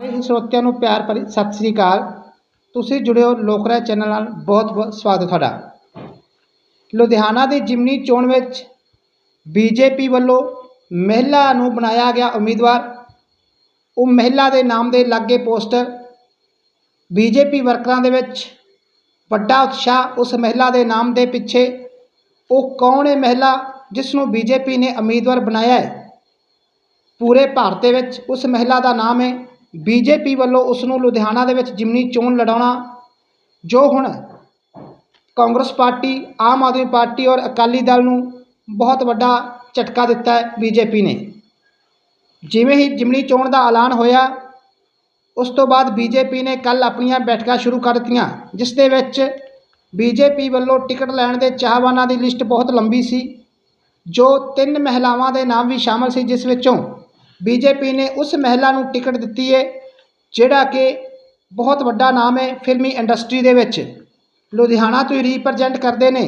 ਸਾਰੇ ਸਰੋਤਿਆਂ ਨੂੰ ਪਿਆਰ ਭਰੀ ਸਤਿ ਸ੍ਰੀ ਅਕਾਲ। ਤੁਸੀਂ ਜੁੜੇ ਹੋ ਲੋਕਰਾਜ ਚੈਨਲ ਨਾਲ। ਬਹੁਤ ਬਹੁਤ ਸਵਾਗਤ ਤੁਹਾਡਾ। ਲੁਧਿਆਣਾ ਦੀ ਜਿਮਨੀ ਚੋਣ ਵਿੱਚ ਬੀਜੇਪੀ ਵੱਲੋਂ ਮਹਿਲਾ ਨੂੰ ਬਣਾਇਆ ਗਿਆ ਉਮੀਦਵਾਰ। ਉਹ ਮਹਿਲਾ ਦੇ ਨਾਮ ਦੇ ਲਾਗੇ ਪੋਸਟਰ। ਬੀਜੇਪੀ ਵਰਕਰਾਂ ਦੇ ਵਿੱਚ ਵੱਡਾ ਉਤਸ਼ਾਹ ਉਸ ਮਹਿਲਾ ਦੇ ਨਾਮ ਦੇ ਪਿੱਛੇ। ਉਹ ਕੌਣ ਹੈ ਮਹਿਲਾ ਜਿਸ ਨੂੰ ਬੀਜੇਪੀ ਨੇ ਉਮੀਦਵਾਰ ਬਣਾਇਆ ਹੈ? ਪੂਰੇ ਭਾਰਤ ਦੇ ਵਿੱਚ ਉਸ ਮਹਿਲਾ ਦਾ ਨਾਮ ਹੈ ਬੀਜੇਪੀ ਵੱਲੋਂ ਉਸ ਨੂੰ ਲੁਧਿਆਣਾ ਦੇ ਵਿੱਚ ਜਿਮਨੀ ਚੋਣ ਲੜਾਉਣਾ, ਜੋ ਹੁਣ Congress party, Aam Aadmi party ਔਰ ਅਕਾਲੀ ਦਲ ਨੂੰ ਬਹੁਤ ਵੱਡਾ ਝਟਕਾ ਦਿੱਤਾ ਹੈ ਬੀਜੇਪੀ ਨੇ। ਜਿਵੇਂ ਹੀ ਜਿਮਨੀ ਚੋਣ ਦਾ ਐਲਾਨ ਹੋਇਆ, ਉਸ ਤੋਂ ਬਾਅਦ ਬੀਜੇਪੀ ਨੇ ਕੱਲ ਆਪਣੀਆਂ ਬੈਠਕਾਂ ਸ਼ੁਰੂ ਕਰ ਦਿੱਤੀਆਂ, ਜਿਸ ਦੇ ਵਿੱਚ ਬੀਜੇਪੀ ਵੱਲੋਂ ਟਿਕਟ ਲੈਣ ਦੇ ਚਾਹਵਾਨਾਂ ਦੀ ਲਿਸਟ ਬਹੁਤ ਲੰਬੀ ਸੀ, ਜੋ ਤਿੰਨ ਮਹਿਲਾਵਾਂ ਦੇ ਨਾਮ ਵੀ ਸ਼ਾਮਲ ਸੀ, ਜਿਸ ਵਿੱਚੋਂ ਬੀਜੇਪੀ ਨੇ ਉਸ ਮਹਿਲਾ ਨੂੰ ਟਿਕਟ ਦਿੱਤੀ ਹੈ ਜਿਹੜਾ ਕਿ ਬਹੁਤ ਵੱਡਾ ਨਾਮ ਹੈ ਫਿਲਮੀ ਇੰਡਸਟਰੀ ਦੇ ਵਿੱਚ। ਲੁਧਿਆਣਾ ਤੋਂ ਹੀ ਰੀਪ੍ਰੈਜ਼ੈਂਟ ਕਰਦੇ ਨੇ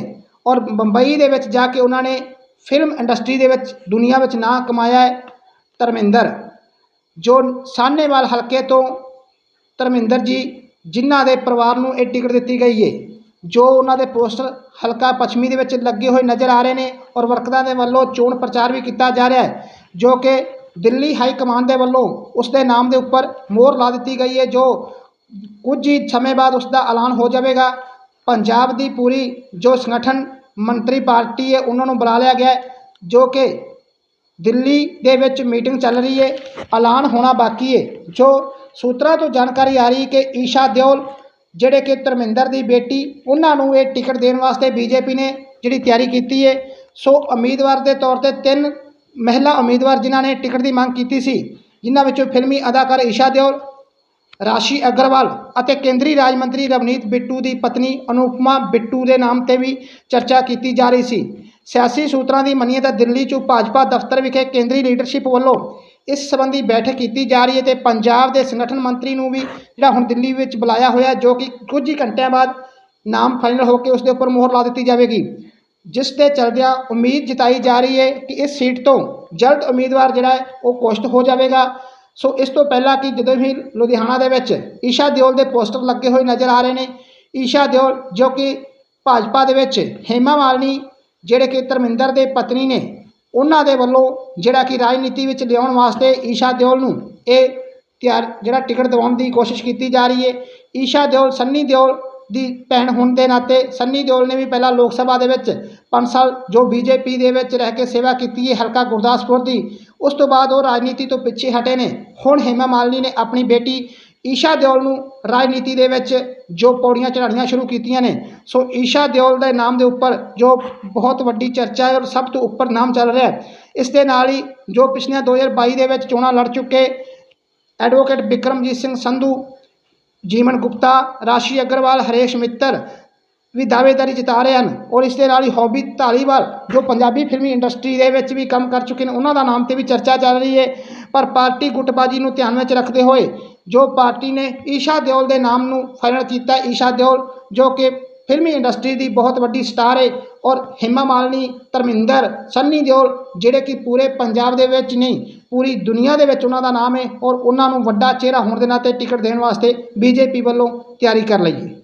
ਔਰ ਬੰਬਈ ਦੇ ਵਿੱਚ ਜਾ ਕੇ ਉਹਨਾਂ ਨੇ ਫਿਲਮ ਇੰਡਸਟਰੀ ਦੇ ਵਿੱਚ ਦੁਨੀਆ ਵਿੱਚ ਨਾਂ ਕਮਾਇਆ ਹੈ ਧਰਮਿੰਦਰ। ਜੋ ਸਾਹਨੇਵਾਲ ਹਲਕੇ ਤੋਂ ਧਰਮਿੰਦਰ ਜੀ, ਜਿਨ੍ਹਾਂ ਦੇ ਪਰਿਵਾਰ ਨੂੰ ਇਹ ਟਿਕਟ ਦਿੱਤੀ ਗਈ ਹੈ ਜੋ ਉਹਨਾਂ ਦੇ ਪੋਸਟਰ ਹਲਕਾ ਪੱਛਮੀ ਦੇ ਵਿੱਚ ਲੱਗੇ ਹੋਏ ਨਜ਼ਰ ਆ ਰਹੇ ਨੇ ਔਰ ਵਰਕਰਾਂ ਦੇ ਵੱਲੋਂ ਚੋਣ ਪ੍ਰਚਾਰ ਵੀ ਕੀਤਾ ਜਾ ਰਿਹਾ ਹੈ ਜੋ ਕਿ ਦਿੱਲੀ ਹਾਈ ਕਮਾਂਡ ਦੇ ਵੱਲੋਂ ਉਸ ਦੇ ਨਾਮ ਦੇ ਉੱਪਰ ਮੋਹਰ ਲਾ ਦਿੱਤੀ ਗਈ ਹੈ, ਜੋ ਕੁਝ ਹੀ ਸਮੇਂ ਬਾਅਦ ਉਸ ਦਾ ਐਲਾਨ ਹੋ ਜਾਵੇਗਾ। ਪੰਜਾਬ ਦੀ ਪੂਰੀ ਜੋ ਸੰਗਠਨ ਮੰਤਰੀ ਪਾਰਟੀ ਹੈ, ਉਹਨਾਂ ਨੂੰ ਬੁਲਾ ਲਿਆ ਗਿਆ ਜੋ ਕਿ ਦਿੱਲੀ ਦੇ ਵਿੱਚ ਮੀਟਿੰਗ ਚੱਲ ਰਹੀ ਹੈ, ਐਲਾਨ ਹੋਣਾ ਬਾਕੀ ਹੈ। ਜੋ ਸੂਤਰਾਂ ਤੋਂ ਜਾਣਕਾਰੀ ਆ ਰਹੀ ਕਿ ਈਸ਼ਾ ਦਿਓਲ, ਜਿਹੜੇ ਕਿ ਧਰਮਿੰਦਰ ਦੀ ਬੇਟੀ, ਉਹਨਾਂ ਨੂੰ ਇਹ ਟਿਕਟ ਦੇਣ ਵਾਸਤੇ ਬੀਜੇਪੀ ਨੇ ਜਿਹੜੀ ਤਿਆਰੀ ਕੀਤੀ ਹੈ, ਸੋ ਉਮੀਦਵਾਰ ਦੇ ਤੌਰ ਤੇ ਤਿੰਨ ਮਹਿਲਾ ਉਮੀਦਵਾਰ ਜਿਨ੍ਹਾਂ ਨੇ ਟਿਕਟ ਦੀ ਮੰਗ ਕੀਤੀ ਸੀ, ਜਿਨ੍ਹਾਂ ਵਿੱਚੋਂ ਫਿਲਮੀ ਅਦਾਕਾਰ ਈਸ਼ਾ ਦਿਓਲ, ਰਾਸ਼ੀ ਅਗਰਵਾਲ ਅਤੇ ਕੇਂਦਰੀ ਰਾਜ ਮੰਤਰੀ ਰਵਨੀਤ ਬਿੱਟੂ ਦੀ ਪਤਨੀ ਅਨੂਪਮਾ ਬਿੱਟੂ ਦੇ ਨਾਮ ਤੇ ਵੀ ਚਰਚਾ ਕੀਤੀ ਜਾ ਰਹੀ ਸੀ। ਸਿਆਸੀ ਸੂਤਰਾਂ ਦੀ ਮੰਨੀਏ ਤਾਂ ਦਿੱਲੀ 'ਚ ਭਾਜਪਾ ਦਫ਼ਤਰ ਵਿਖੇ ਕੇਂਦਰੀ ਲੀਡਰਸ਼ਿਪ ਵੱਲੋਂ ਇਸ ਸੰਬੰਧੀ ਬੈਠਕ ਕੀਤੀ ਜਾ ਰਹੀ ਹੈ ਤੇ ਪੰਜਾਬ ਦੇ ਸੰਗਠਨ ਮੰਤਰੀ ਨੂੰ ਵੀ ਜਿਹੜਾ ਹੁਣ ਦਿੱਲੀ ਵਿੱਚ ਬੁਲਾਇਆ ਹੋਇਆ ਜੋ ਕਿ ਕੁਝ ਹੀ ਘੰਟਿਆਂ ਬਾਅਦ ਨਾਮ ਫਾਈਨਲ ਹੋ ਕੇ ਉਸ ਦੇ ਉੱਪਰ ਮੋਹਰ ਲਾ ਦਿੱਤੀ ਜਾਵੇਗੀ। ਜਿਸ ਦੇ ਚਲਦਿਆਂ ਉਮੀਦ ਜਤਾਈ ਜਾ ਰਹੀ ਹੈ ਕਿ ਇਸ ਸੀਟ ਤੋਂ ਜਲਦ ਉਮੀਦਵਾਰ ਜਿਹੜਾ ਹੈ, ਉਹ ਘੋਸ਼ਿਤ ਹੋ ਜਾਵੇਗਾ। ਸੋ ਇਸ ਤੋਂ ਪਹਿਲਾਂ ਕਿ ਜਦੋਂ ਵੀ ਲੁਧਿਆਣਾ ਦੇ ਵਿੱਚ ਈਸ਼ਾ ਦਿਓਲ ਦੇ ਪੋਸਟਰ ਲੱਗੇ ਹੋਏ ਨਜ਼ਰ ਆ ਰਹੇ ਨੇ, ਈਸ਼ਾ ਦਿਓਲ ਜੋ ਕਿ ਭਾਜਪਾ ਦੇ ਵਿੱਚ ਹੇਮਾ ਮਾਲਨੀ, ਜਿਹੜੇ ਕਿ ਧਰਮਿੰਦਰ ਦੇ ਪਤਨੀ ਨੇ, ਉਹਨਾਂ ਦੇ ਵੱਲੋਂ ਜਿਹੜਾ ਕਿ ਰਾਜਨੀਤੀ ਵਿੱਚ ਲਿਆਉਣ ਵਾਸਤੇ ਈਸ਼ਾ ਦਿਓਲ ਨੂੰ ਇਹ ਤਿਆਰ ਜਿਹੜਾ ਟਿਕਟ ਦਿਵਾਉਣ ਦੀ ਕੋਸ਼ਿਸ਼ ਕੀਤੀ ਜਾ ਰਹੀ ਹੈ। ਈਸ਼ਾ ਦਿਓਲ, ਸੰਨੀ ਦਿਓਲ ਦੀ ਭੈਣ ਹੋਣ ਦੇ ਨਾਤੇ ਸੰਨੀ ਦਿਓਲ ਨੇ ਵੀ ਪਹਿਲਾਂ ਲੋਕ ਸਭਾ ਦੇ ਵਿੱਚ 5 ਸਾਲ ਜੋ ਬੀਜੇਪੀ ਦੇ ਵਿੱਚ ਰਹਿ ਕੇ ਸੇਵਾ ਕੀਤੀ ਹੈ ਹਲਕਾ ਗੁਰਦਾਸਪੁਰ ਦੀ, ਉਸ ਤੋਂ ਬਾਅਦ ਉਹ ਰਾਜਨੀਤੀ ਤੋਂ ਪਿੱਛੇ ਹਟੇ ਨੇ। ਹੁਣ ਹੇਮਾ ਮਾਲਨੀ ਨੇ ਆਪਣੀ ਬੇਟੀ ਈਸ਼ਾ ਦਿਓਲ ਨੂੰ ਰਾਜਨੀਤੀ ਦੇ ਵਿੱਚ ਜੋ ਪੌੜੀਆਂ ਚੜਾਉਣੀਆਂ ਸ਼ੁਰੂ ਕੀਤੀਆਂ ਨੇ। ਸੋ ਈਸ਼ਾ ਦਿਓਲ ਦੇ ਨਾਮ ਦੇ ਉੱਪਰ ਜੋ ਬਹੁਤ ਵੱਡੀ ਚਰਚਾ ਹੈ ਔਰ ਸਭ ਤੋਂ ਉੱਪਰ ਨਾਮ ਚੱਲ ਰਿਹਾ ਹੈ, ਇਸ ਦੇ ਨਾਲ ਹੀ ਜੋ ਪਿਛਲੀਆਂ 2022 ਦੇ ਵਿੱਚ ਚੋਣਾਂ ਲੜ ਚੁੱਕੇ ਐਡਵੋਕੇਟ ਬਿਕਰਮਜੀਤ ਸਿੰਘ ਸੰਧੂ ਜੀਵਨ ਗੁਪਤਾ, ਰਾਸ਼ੀ ਅਗਰਵਾਲ, ਹਰੇਸ਼ ਮਿੱਤਰ ਵੀ ਦਾਅਵੇਦਾਰੀ ਜਿਤਾ ਰਹੇ ਹਨ ਔਰ ਇਸ ਦੇ ਨਾਲ ਹੀ ਹੌਬੀ ਧਾਲੀਵਾਲ, ਜੋ ਪੰਜਾਬੀ ਫਿਲਮੀ ਇੰਡਸਟਰੀ ਦੇ ਵਿੱਚ ਵੀ ਕੰਮ ਕਰ ਚੁੱਕੇ ਨੇ, ਉਹਨਾਂ ਦਾ ਨਾਮ ਤੇ ਵੀ ਚਰਚਾ ਚੱਲ ਰਹੀ ਹੈ, ਪਰ ਪਾਰਟੀ ਗੁੱਟਬਾਜੀ ਨੂੰ ਧਿਆਨ ਵਿੱਚ ਰੱਖਦੇ ਹੋਏ ਜੋ ਪਾਰਟੀ ਨੇ ਈਸ਼ਾ ਦਿਓਲ ਦੇ ਨਾਮ ਨੂੰ ਫਾਈਨਲ ਕੀਤਾ, ਈਸ਼ਾ ਦਿਓਲ ਜੋ ਕਿ ਫਿਲਮੀ ਇੰਡਸਟਰੀ ਦੀ ਬਹੁਤ ਵੱਡੀ ਸਟਾਰ ਹੈ ਔਰ ਹੇਮਾ ਮਾਲਿਨੀ, ਧਰਮਿੰਦਰ, ਸੰਨੀ ਦਿਓਲ, ਜਿਹੜੇ ਕਿ ਪੂਰੇ ਪੰਜਾਬ ਦੇ ਵਿੱਚ ਨਹੀਂ, ਪੂਰੀ ਦੁਨੀਆ ਦੇ ਵਿੱਚ ਉਹਨਾਂ ਦਾ ਨਾਮ ਹੈ ਔਰ ਉਹਨਾਂ ਨੂੰ ਵੱਡਾ ਚਿਹਰਾ ਹੋਣ ਦੇ ਨਾਤੇ ਟਿਕਟ ਦੇਣ ਵਾਸਤੇ ਬੀਜੇਪੀ ਵੱਲੋਂ ਤਿਆਰੀ ਕਰ ਲਈ ਹੈ